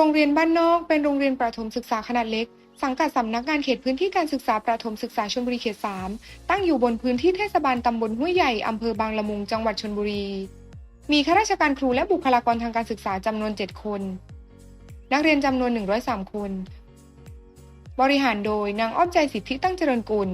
รงเรียนบ้านนอกเป็นโรงเรียนประถมศึกษาขนาดเล็ก สังกัดสำนักงานเขตพื้นที่การศึกษาประถมศึกษาชลบุรีเขต 3 ตั้งอยู่บนพื้นที่เทศบาลตำบลห้วยใหญ่อำเภอบางละมุงจังหวัดชลบุรี มีข้าราชการครูและบุคลากรทางการศึกษาจำนวน 7 คน นักเรียนจำนวน 103 คน บริหารโดยนางอ้อมใจสิทธิตั้งเจริญกุล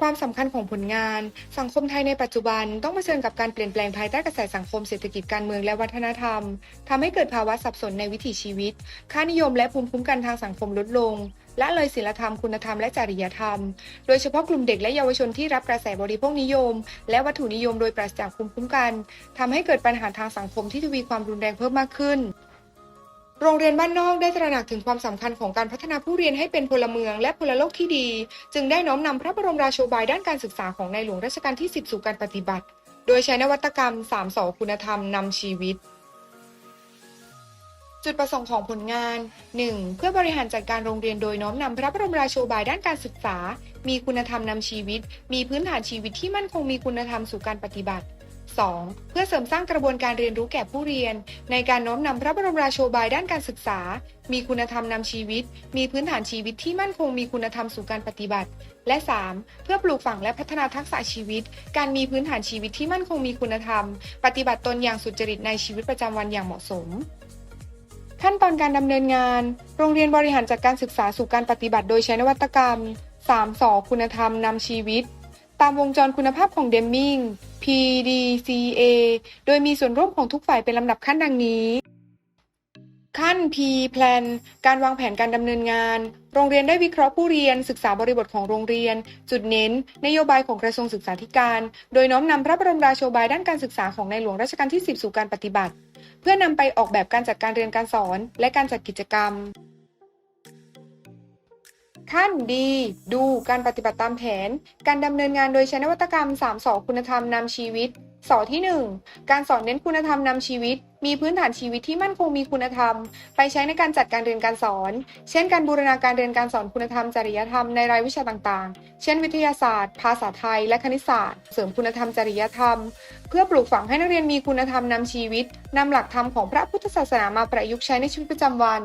ความสำคัญของผลงาน สังคมไทยในปัจจุบันต้องเผชิญกับการเปลี่ยนแปลงภายใต้กระแสสังคมเศรษฐกิจการเมืองและวัฒนธรรมทำให้เกิดภาวะสับสนในวิถีชีวิต ค่านิยมและภูมิคุ้มกันทางสังคมลดลงและเลยศีลธรรมคุณธรรมและจริยธรรม โดยเฉพาะกลุ่มเด็กและเยาวชนที่รับกระแสบริโภคนิยม และวัตถุนิยมโดยปราศจากภูมิคุ้มกันทำให้เกิดปัญหาทางสังคมที่ทวีความรุนแรงเพิ่มมากขึ้น โรงเรียนบ้านนอกได้ตระหนักถึงความสำคัญของการพัฒนาผู้เรียนให้เป็นพลเมืองและพลโลกที่ดี จึงได้น้อมนำพระบรมราโชบายด้านการศึกษาของในหลวงรัชกาลที่ 10 สู่การปฏิบัติ โดยใช้นวัตกรรม3สอคุณธรรมนำชีวิต จุดประสงค์ของผลงาน 1. เพื่อบริหารจัดการโรงเรียนโดยน้อมนำพระบรมราโชบายด้านการศึกษา มีคุณธรรมนำชีวิต มีพื้นฐานชีวิตที่มั่นคงมีคุณธรรมสู่การปฏิบัติ 2. เพื่อเสริมสร้างกระบวนการเรียนรู้แก่ผู้เรียน ในการน้อมนำพระบรมราโชบายด้านการศึกษา มีคุณธรรมนำชีวิต มีพื้นฐานชีวิตที่มั่นคงมีคุณธรรมสู่การปฏิบัติ และ 3. เพื่อปลูกฝังและพัฒนาทักษะชีวิต การมีพื้นฐานชีวิตที่มั่นคงมีคุณธรรม ปฏิบัติตนอย่างสุจริตในชีวิตประจำวันอย่างเหมาะสมขั้นตอนการดำเนินงาน โรงเรียนบริหารจัดการศึกษาสู่การปฏิบัติโดยใช้นวัตกรรม 3สอคุณธรรมนำชีวิต ตามวงจรคุณภาพของเดมมิง PDCA โดยมีส่วนร่วมของทุกฝ่ายเป็นลำดับขั้นดังนี้ ขั้น P Plan การวางแผนการดำเนินงาน โรงเรียนได้วิเคราะห์ผู้เรียน ศึกษาบริบทของโรงเรียน จุดเน้น นโยบายของกระทรวงศึกษาธิการ โดยน้อมนำพระบรมราโชบายด้านการศึกษาของในหลวงรัชกาลที่ 10 สู่การปฏิบัติ เพื่อนำไปออกแบบการจัดการเรียนการสอน และการจัดกิจกรรม ขั้นดี ดูการปฏิบัติตามแผน การดำเนินงานโดยใช้นวัตกรรม 3สอคุณธรรมนำชีวิตสอที่ 1 การสอนเน้นคุณธรรมนำชีวิต มีพื้นฐานชีวิตที่มั่นคงมีคุณธรรม ไปใช้ในการจัดการเรียนการสอน เช่น การบูรณาการเรียนการสอนคุณธรรมจริยธรรมในรายวิชาต่างๆ เช่น วิทยาศาสตร์ ภาษาไทย และคณิตศาสตร์ เสริมคุณธรรมจริยธรรม เพื่อปลูกฝังให้นักเรียนมีคุณธรรมนำชีวิตนำหลักธรรมของพระพุทธศาสนามาประยุกต์ใช้ในชีวิตประจำวัน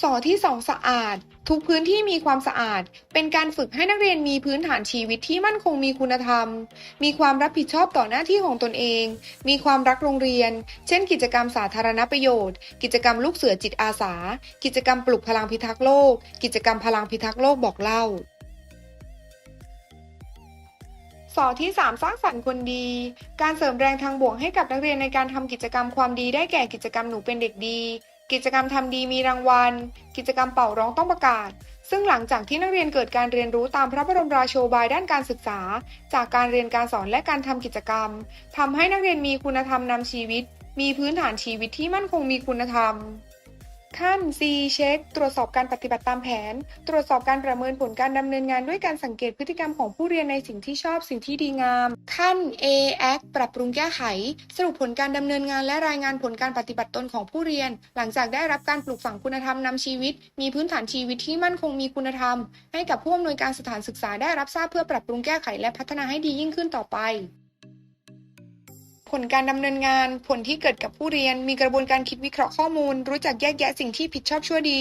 สอที่ 2 สะอาด ทุกพื้นที่มีความสะอาด เป็นการฝึกให้นักเรียนมีพื้นฐานชีวิตที่มั่นคงมีคุณธรรม มีความรับผิดชอบต่อหน้าที่ของตนเอง มีความรักโรงเรียน เช่น กิจกรรมสาธารณประโยชน์ กิจกรรมลูกเสือจิตอาสา กิจกรรมปลุกพลังพิทักษ์โลก กิจกรรมพลังพิทักษ์โลกบอกเล่าสอที่ 3 สร้างสรรค์คนดี การเสริมแรงทางบวกให้กับนักเรียนในการทำกิจกรรมความดีได้แก่กิจกรรมหนูเป็นเด็กดี กิจกรรมทำดีมีรางวัล กิจกรรมเป่าร้องต้องประกาศ ซึ่งหลังจากที่นักเรียนเกิดการเรียนรู้ตามพระบรมราโชบายด้านการศึกษา จากการเรียนการสอนและการทำกิจกรรมทำให้นักเรียนมีคุณธรรมนำชีวิต มีพื้นฐานชีวิตที่มั่นคงมีคุณธรรม ขั้น C เช็ค ตรวจสอบการปฏิบัติตามแผน ตรวจสอบการประเมินผลการดำเนินงานด้วยการสังเกตพฤติกรรมของผู้เรียนในสิ่งที่ชอบสิ่งที่ดีงาม ขั้น A Act ปรับปรุงแก้ไข สรุปผลการดำเนินงานและรายงานผลการปฏิบัติตนของผู้เรียน หลังจากได้รับการปลูกฝังคุณธรรมนำชีวิต มีพื้นฐานชีวิตที่มั่นคงมีคุณธรรม ให้กับผู้อำนวยการสถานศึกษาได้รับทราบเพื่อปรับปรุงแก้ไขและพัฒนาให้ดียิ่งขึ้นต่อไป ผลการดำเนินงาน ผลที่เกิดกับผู้เรียน มีกระบวนการคิดวิเคราะห์ข้อมูล รู้จักแยกแยะสิ่งที่ผิดชอบชั่วดี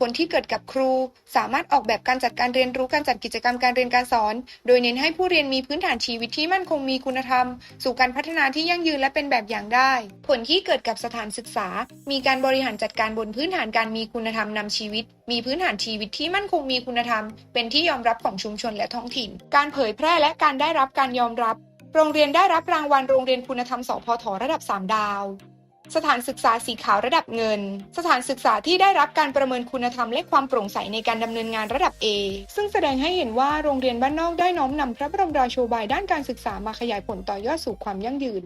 ผลที่เกิดกับครู สามารถออกแบบการจัดการเรียนรู้การจัดกิจกรรมการเรียนการสอน โดยเน้นให้ผู้เรียนมีพื้นฐานชีวิตที่มั่นคงมีคุณธรรม สู่การพัฒนาที่ยั่งยืนและเป็นแบบอย่างได้ ผลที่เกิดกับสถานศึกษา มีการบริหารจัดการบนพื้นฐานการมีคุณธรรมนำชีวิต มีพื้นฐานชีวิตที่มั่นคงมีคุณธรรม เป็นที่ยอมรับของชุมชนและท้องถิ่น การเผยแพร่และการได้รับการยอมรับ โรงเรียนได้รับรางวัลโรงเรียนคุณธรรมสพทระดับ 3 ดาว สถานศึกษาสีขาวระดับเงิน สถานศึกษาที่ได้รับการประเมินคุณธรรมและความโปร่งใสในการดำเนินงานระดับ A ซึ่งแสดงให้เห็นว่าโรงเรียนบ้านนอกได้น้อมนำพระบรมราโชบายด้านการศึกษามาขยายผลต่อยอดสู่ความยั่งยืน